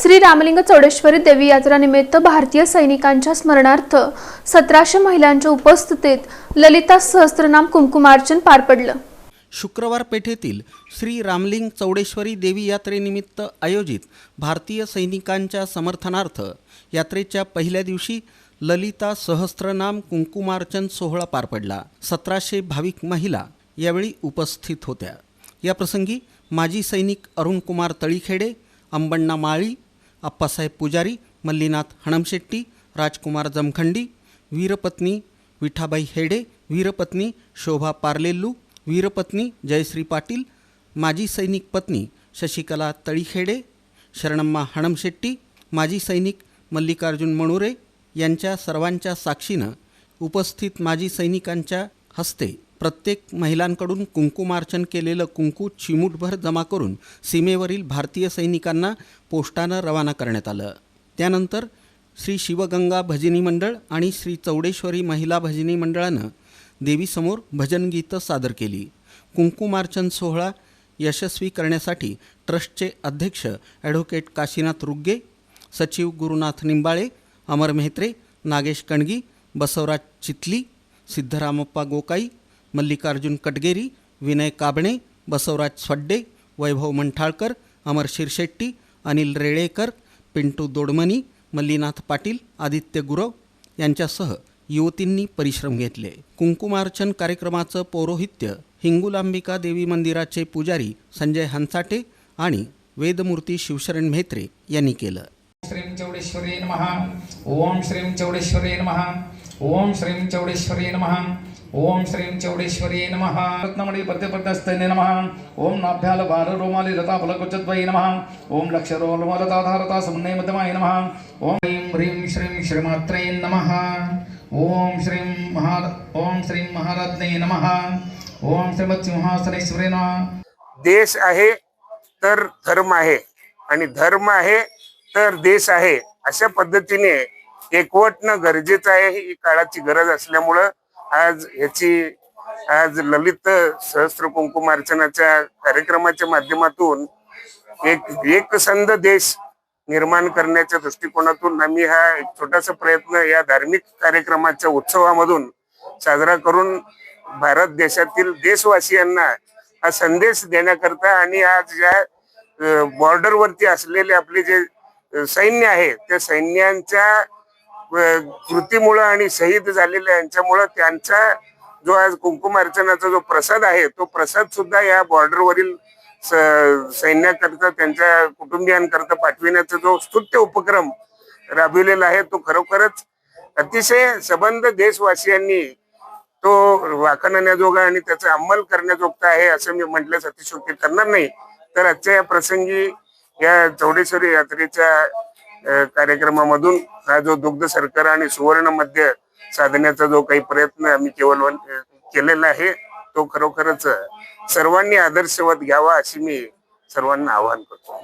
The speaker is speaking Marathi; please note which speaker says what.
Speaker 1: श्री रामलिंग चौडेश्वरी देवी यात्रा निमित्त भारतीय सैनिकांच्या स्मरणार्थ सतराशे महिलांच्या उपस्थितीत ललिता सहस्त्रनाम कुंकुमार्चन पार पडलं.
Speaker 2: शुक्रवार पेठेतील श्री रामलिंग चौडेश्वरी देवी यात्रेनिमित्त आयोजित भारतीय सैनिकांच्या समर्थनार्थ यात्रेच्या पहिल्या दिवशी ललिता सहस्त्रनाम कुंकुमार्चन सोहळा पार पडला. सतराशे भाविक महिला यावेळी उपस्थित होत्या. याप्रसंगी माजी सैनिक अरुणकुमार तळीखेडे अंबण्णा माळी अप्पासाहेब पुजारी मल्लीनाथ हणमशेट्टी राजकुमार जमखंडी वीरपत्नी विठाबाई हेडे वीरपत्नी शोभा पार्लेल्लू वीरपत्नी जयश्री पाटील माजी सैनिक पत्नी शशिकला तळीखेडे शरणम्मा हणमशेट्टी माजी सैनिक मल्लिकार्जुन मणुरे यांच्या सर्वांच्या साक्षीनं उपस्थित माजी सैनिकांच्या हस्ते प्रत्येक महिलांकडून कुंकुमार्चन केलेलं कुंकू चिमूटभर जमा करून सीमेवरील भारतीय सैनिकांना पोस्टानं रवाना करण्यात आलं. त्यानंतर श्री शिवगंगा भजनी मंडळ आणि श्री चौडेश्वरी महिला भजनी मंडळानं देवीसमोर भजनगीतं सादर केली. कुंकुमार्चन सोहळा यशस्वी करण्यासाठी ट्रस्टचे अध्यक्ष ॲडव्होकेट काशीनाथ रुग्गे सचिव गुरुनाथ निंबाळे अमर मेहत्रे नागेश कणगी बसवराज चितली सिद्धरामप्पा गोकाई मल्लिकार्जुन कटगेरी विनय काबणे बसवराज स्वड्डे वैभव मंठाळकर अमर शिरशेट्टी अनिल रेळेकर पिंटू दोडमनी मल्लीनाथ पाटील आदित्य गुरव यांच्यासह युवतींनी परिश्रम घेतले. कुंकुमार्चन कार्यक्रमाचं पौरोहित्य हिंगुलांबिका देवी मंदिराचे पुजारी संजय हंसाटे आणि वेदमूर्ती शिवशरण म्हेत्रे यांनी केलं.
Speaker 3: श्रीं चौडेश्वरी नमः. ओम श्रीं चौडेश्वरी नमः. ओम श्रीं चौडेश्वरी नमः. ओम श्रीं चौडेश्वरी नमः। रत्नमणि पद्यपद्यस्तने नमः। ओम नाभ्याल वार रोमाली लता फलकुचद्वै नमः। ओम लक्षरोलमलताधारता समन्वय मध्यमाय नमः। ओम ह्रीं ह्रीं श्रीं श्रीमात्रे नमः। ओम श्रीं महा ओम श्रीं महारत्ने नमः। ओम श्रीमत्सिंहासनेश्वरे नमः।
Speaker 4: देश आहे तर धर्म आहे आणि धर्म आहे तर देश आहे अशा पद्धतीने एकवटणं गरजेचं आहे ही काळाची गरज असल्यामुळं आज ह्याची आज ललित सहस्त्र कुंकुमार्चनाच्या कार्यक्रमाच्या माध्यमातून एक एकसंध देश निर्माण करण्याच्या दृष्टिकोनातून आम्ही हा एक छोटासा प्रयत्न या धार्मिक कार्यक्रमाच्या उत्सवामधून साजरा करून भारत देशातील देशवासियांना हा संदेश देण्याकरता आणि आज या बॉर्डरवरती असलेले आपले जे सैन्य आहे त्या सैन्यांच्या कृतीमुळं आणि शहीद झालेल्या यांच्यामुळं त्यांचा जो आज कुंकुमार्चनाचा जो प्रसाद आहे तो प्रसाद सुद्धा या बॉर्डरवरील सैन्याकरता त्यांच्या कुटुंबियांकरता पाठविण्याचा जो स्तुत्य उपक्रम राबविलेला आहे तो खरोखरच अतिशय सबंध देशवासियांनी तो वाखणण्याजोगा आणि त्याचा अंमल करण्याजोगता आहे असं मी म्हटल्यास अतिशयोक्ती करणार नाही. तर आजच्या या प्रसंगी या चौडेश्वरी यात्रेच्या कार्यक्रमामधून हा जो दुग्ध सरकार आणि सुवर्ण मध्य साधण्याचा जो काही प्रयत्न आम्ही केवळ केलेला आहे तो खरोखरच सर्वांनी आदर्शवत घ्यावा अशी मी सर्वांना आवाहन करतो.